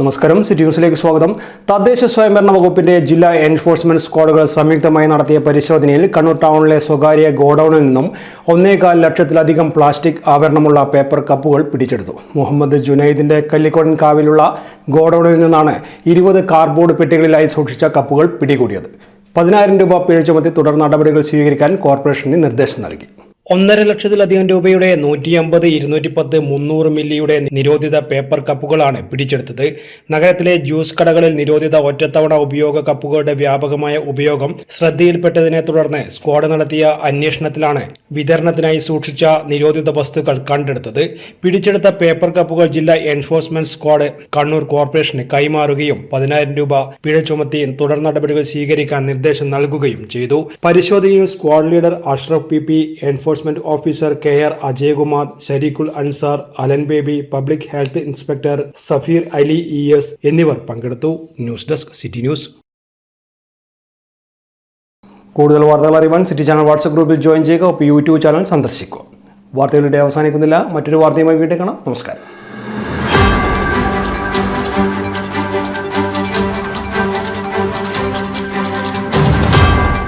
നമസ്കാരം. സിറ്റി ന്യൂസിലേക്ക് സ്വാഗതം. തദ്ദേശ സ്വയംഭരണ വകുപ്പിന്റെ ജില്ലാ എൻഫോഴ്സ്മെന്റ് സ്ക്വാഡുകൾ സംയുക്തമായി നടത്തിയ പരിശോധനയിൽ കണ്ണൂർ ടൗണിലെ സ്വകാര്യ ഗോഡൌണിൽ നിന്നും ഒന്നേകാൽ ലക്ഷത്തിലധികം പ്ലാസ്റ്റിക് ആവരണമുള്ള പേപ്പർ കപ്പുകൾ പിടിച്ചെടുത്തു. മുഹമ്മദ് ജുനൈദിന്റെ കല്ലിക്കോടൻ കാവിലുള്ള ഗോഡൌണിൽ നിന്നാണ് ഇരുപത് കാർഡ്ബോർഡ് പെട്ടികളിലായി സൂക്ഷിച്ച കപ്പുകൾ പിടികൂടിയത്. പതിനായിരം രൂപ പിഴ ചുമത്തി തുടർ നടപടികൾ സ്വീകരിക്കാൻ കോർപ്പറേഷന് നിർദ്ദേശം നൽകി. ഒന്നര ലക്ഷത്തിലധികം രൂപയുടെ നൂറ്റി അമ്പത് ഇരുന്നൂറ്റി പത്ത് മുന്നൂറ് മില്ലിയുടെ നിരോധിത പേപ്പർ കപ്പുകളാണ് പിടിച്ചെടുത്തത്. നഗരത്തിലെ ജ്യൂസ് കടകളിൽ നിരോധിത ഒറ്റത്തവണ ഉപയോഗ കപ്പുകളുടെ വ്യാപകമായ ഉപയോഗം ശ്രദ്ധയിൽപ്പെട്ടതിനെ തുടർന്ന് സ്ക്വാഡ് നടത്തിയ അന്വേഷണത്തിലാണ് വിതരണത്തിനായി സൂക്ഷിച്ച നിരോധിത വസ്തുക്കൾ കണ്ടെടുത്തത്. പിടിച്ചെടുത്ത പേപ്പർ കപ്പുകൾ ജില്ലാ എൻഫോഴ്സ്മെന്റ് സ്ക്വാഡ് കണ്ണൂർ കോർപ്പറേഷന് കൈമാറുകയും പതിനായിരം രൂപ പിഴ ചുമത്തി തുടർ നടപടികൾ സ്വീകരിക്കാൻ നിർദ്ദേശം നൽകുകയും ചെയ്തു. പരിശോധനയിൽ squad leader Ashraf P P enforcement officer K R Ajayakumar Shareequl Ansar Alan Baby public health inspector Safeer Ali E S എന്നിവർ പങ്കെടുത്തു. ന്യൂസ് ഡെസ്ക് സിറ്റി ന്യൂസ് കൂടുതൽ വാർത്തകൾ അറിയുവാൻ സിറ്റി ചാനൽ വാട്സ്ആപ്പ് ഗ്രൂപ്പിൽ ജോയിൻ ചെയ്യുക. ഒപ്പം യൂട്യൂബ് ചാനൽ സന്ദർശിക്കുക. വാർത്തകളുടെ അവസാനിക്കുന്നില്ല. മറ്റൊരു വാർത്തയുമായി വീണ്ടും കാണാം. നമസ്കാരം.